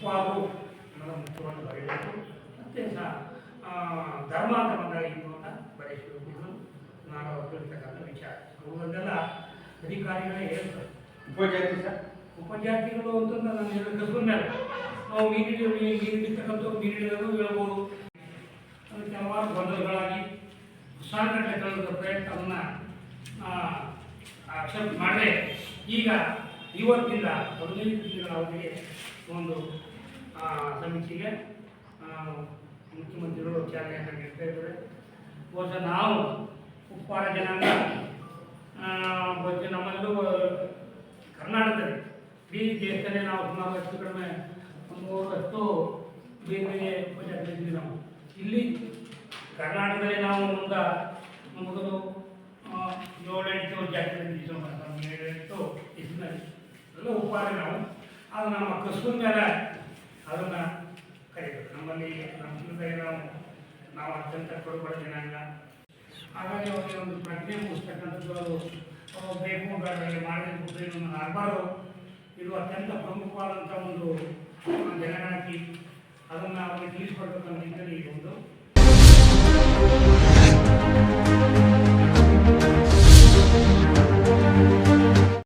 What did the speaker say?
ಉಪ್ಪಾರು ಅನ್ನೋದು ಮುಖ್ಯವಾಗಿ ಬರೆಯಬೇಕು ಮತ್ತು ಸಹ ಧರ್ಮ ಅಂತ ಬಂದಾಗ ಅಂತ ಇದು ನಾನು ಹೊರಟಿರ್ತಕ್ಕಂಥ ವಿಚಾರ. ಅವುಗಳನ್ನೆಲ್ಲ ಅಧಿಕಾರಿಗಳೇ ಹೇಳ್ತಾರೆ. ಉಪಜಾತಿ ಸರ್. ಉಪಜಾತಿಗಳು ಅಂತಂದ್ರೆ ನಾನು ಹೇಳಿದ ಮೇಲೆ. ನಾವು ಮೀನಿಡಿ ಮೀನಿಡಿರ್ತಕ್ಕಂಥ ಮೀನಿಡಿಗಳು ಹೇಳ್ಬೋದು. ಅದು ಹಲವಾರು ಗೊಂದಲಗಳಾಗಿ ಸಾಗಣೆ ಕಳೆದ ಪ್ರಯತ್ನವನ್ನು ಅಕ್ಸೆಪ್ಟ್ ಮಾಡದೆ. ಈಗ ಇವತ್ತಿಂದ ಹದಿನೈದು ದಿನಗಳ ಅವಧಿಗೆ ಒಂದು ಸಮೀಕ್ಷೆಗೆ ಮುಖ್ಯಮಂತ್ರಿಗಳು ಚಾಲನೆಯನ್ನು ನೀಡ್ತಾ ಇದ್ದಾರೆ. ಬಹುಶಃ ನಾವು ಉಪ್ಪಾರ ಜನಾಂಗ ಬಗ್ಗೆ ನಮ್ಮಲ್ಲೂ ಕರ್ನಾಟಕದಲ್ಲಿ ಇಡೀ ದೇಶದಲ್ಲೇ ನಾವು ಸುಮಾರು ಹೆಚ್ಚು ಕಡಿಮೆ ಮೂರಷ್ಟು ಬೇರೆ ಬೇರೆ ಉಪಜಾತಿಗಳಿದ್ದೀವಿ ನಾವು. ಇಲ್ಲಿ ಕರ್ನಾಟಕದಲ್ಲಿ ನಾವು ಮುಂದ ಮೊದಲು ಏಳೆಂಟು ಜಾತಿಗಳಿದ್ದೀವಿ ಏಳೆಂಟು ಇಸ್ನಲ್ಲಿ ಎಲ್ಲ ಉಪ್ಪಾರೆ ನಾವು ಅದು ನಮ್ಮ ಕಸುಬಿನ ಮೇಲೆ ಅದನ್ನು ಕರಿಬೇಕು. ನಮ್ಮಲ್ಲಿ ನಮ್ಮ ಜೊತೆಗೆ ನಾವು ನಾವು ಅತ್ಯಂತ ಕೊಡುಬಡ ಜನಾಂಗ. ಹಾಗಾಗಿ ಅವರಿಗೆ ಒಂದು ಪ್ರಜ್ಞೆ ಮೂಡಿಸ್ತಕ್ಕಂಥದ್ದು ಅದು. ಬೇಕು ಬೇಡ ಮಾಡಬೇಕು ಏನು ಆಗಬಾರ್ದು ಇದು ಅತ್ಯಂತ ಪ್ರಮುಖವಾದಂಥ ಒಂದು ಜನಗಣತಿ ಅದನ್ನು ಅವರಿಗೆ ತಿಳಿಸ್ಕೊಡ್ಬೇಕಂತ ಈ ಒಂದು